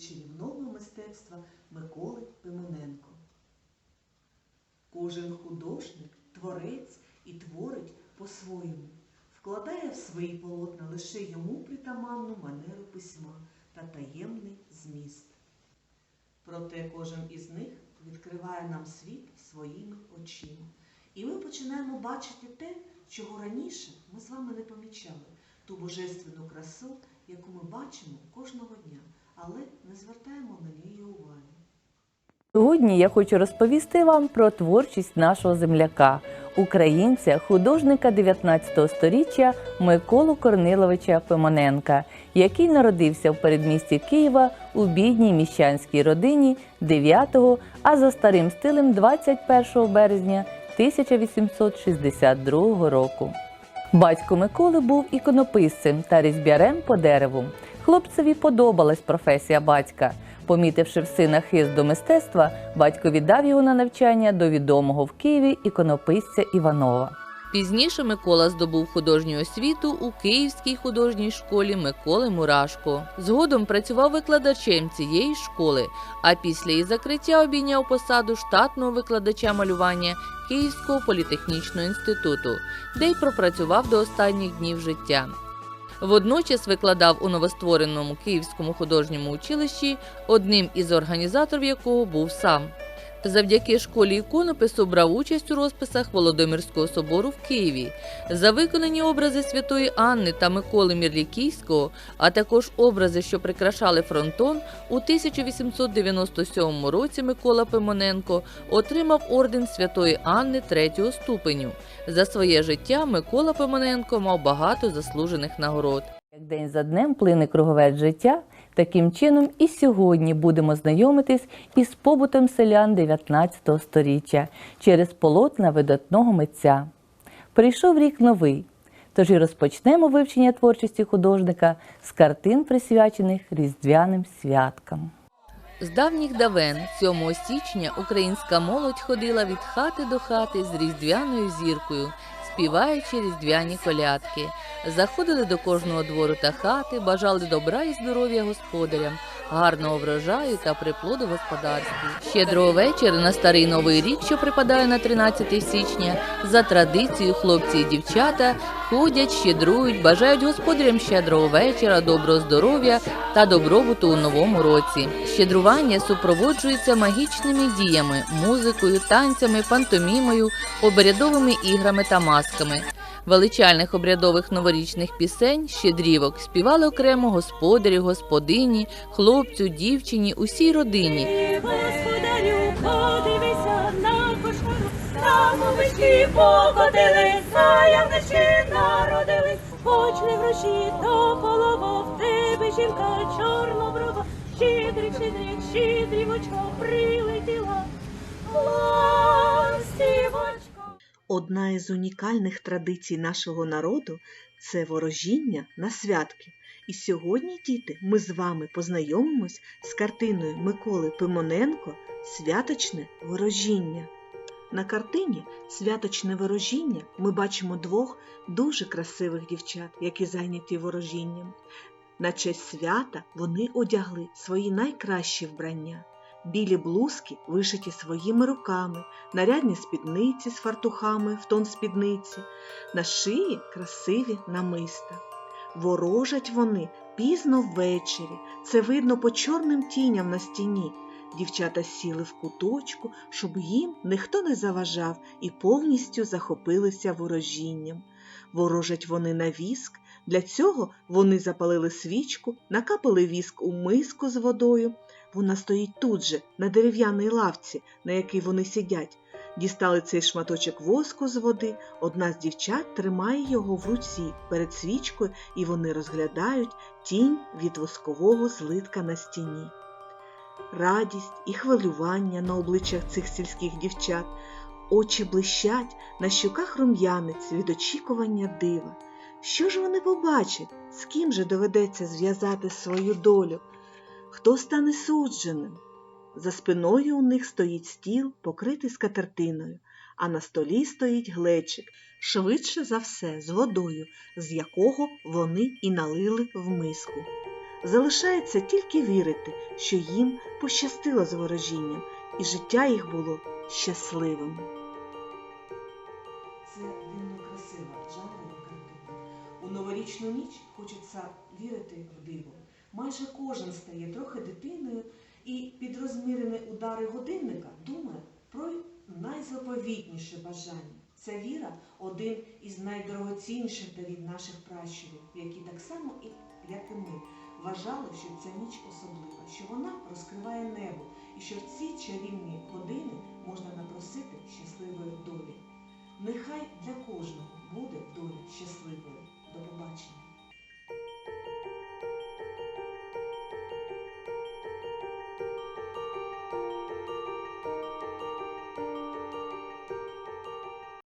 чарівного мистецтва Миколи Пимоненко. Кожен художник, творець і творить по-своєму, вкладає в свої полотна лише йому притаманну манеру письма та таємний зміст. Проте кожен із них відкриває нам світ своїми очима. І ми починаємо бачити те, чого раніше ми з вами не помічали, ту божественну красу, яку ми бачимо кожного дня, але не звертаємо на неї уваги. Сьогодні я хочу розповісти вам про творчість нашого земляка, українця, художника 19 століття Миколу Корниловича Пимоненка, який народився в передмісті Києва у бідній міщанській родині 9, а за старим стилем 21 березня 1862 року. Батько Миколи був іконописцем та різьбярем по дереву. Хлопцеві подобалась професія батька. Помітивши в сина хист до мистецтва, батько віддав його на навчання до відомого в Києві іконописця Іванова. Пізніше Микола здобув художню освіту у Київській художній школі Миколи Мурашко. Згодом працював викладачем цієї школи, а після її закриття обійняв посаду штатного викладача малювання Київського політехнічного інституту, де й пропрацював до останніх днів життя. Водночас викладав у новоствореному Київському художньому училищі, одним із організаторів якого був сам. Завдяки школі іконопису брав участь у розписах Володимирського собору в Києві. За виконані образи святої Анни та Миколи Мірлікійського, а також образи, що прикрашали фронтон, у 1897 році Микола Пимоненко отримав орден святої Анни третього ступеню. За своє життя Микола Пимоненко мав багато заслужених нагород. День за днем плине круговець життя, таким чином і сьогодні будемо знайомитись із побутом селян 19 століття через полотна видатного митця. Прийшов рік новий, тож і розпочнемо вивчення творчості художника з картин, присвячених різдвяним святкам. З давніх давен, 7 січня, українська молодь ходила від хати до хати з різдвяною зіркою, співаючи різдвяні колядки. Заходили до кожного двору та хати, бажали добра і здоров'я господарям, гарного врожаю та приплоду в. Щедрого вечора на старий новий рік, що припадає на 13 січня, за традицією хлопці і дівчата ходять, щедрують, бажають господарям щедрого вечора, доброго здоров'я та добробуту у новому році. Щедрування супроводжується магічними діями, музикою, танцями, пантомімою, обрядовими іграми та масками. Величальних обрядових новорічних пісень, щедрівок співали окремо господарі, господині, хлопцю, дівчині, усій родині. Господарю, подивися на кошмару, там овечки покотилися, явнички народились, хоч не гроші, то полова в тебе жінка чорноброва, щедрик, щедрик, щедрівочка прилетіла. Одна із унікальних традицій нашого народу це ворожіння на святки. І сьогодні, діти, ми з вами познайомимось з картиною Миколи Пимоненко Святочне ворожіння. На картині Святочне ворожіння ми бачимо двох дуже красивих дівчат, які зайняті ворожінням. На честь свята вони одягли свої найкращі вбрання. Білі блузки вишиті своїми руками, нарядні спідниці з фартухами в тон спідниці, на шиї красиві намиста. Ворожать вони пізно ввечері, це видно по чорним тіням на стіні. Дівчата сіли в куточку, щоб їм ніхто не заважав і повністю захопилися ворожінням. Ворожать вони на віск, для цього вони запалили свічку, накапали віск у миску з водою. Вона стоїть тут же, на дерев'яній лавці, на якій вони сидять. Дістали цей шматочок воску з води, одна з дівчат тримає його в руці перед свічкою, і вони розглядають тінь від воскового злитка на стіні. Радість і хвилювання на обличчях цих сільських дівчат, очі блищать, на щоках рум'янець від очікування дива. Що ж вони побачать, з ким же доведеться зв'язати свою долю? Хто стане судженим? За спиною у них стоїть стіл, покритий скатертиною, а на столі стоїть глечик, швидше за все, з водою, з якого вони і налили в миску. Залишається тільки вірити, що їм пощастило з ворожінням, і життя їх було щасливим. Це дивно красива картина. У новорічну ніч хочеться вірити в диво. Майже кожен стає трохи дитиною і під розмірені удари годинника думає про найзаповітніше бажання. Ця віра один із найдорогоцінніших дарів наших пращурів, які так само, як і ми, вважали, що ця ніч особлива, що вона розкриває небо і що в ці чарівні години можна напросити щасливої долі. Нехай для кожного буде доля щасливою.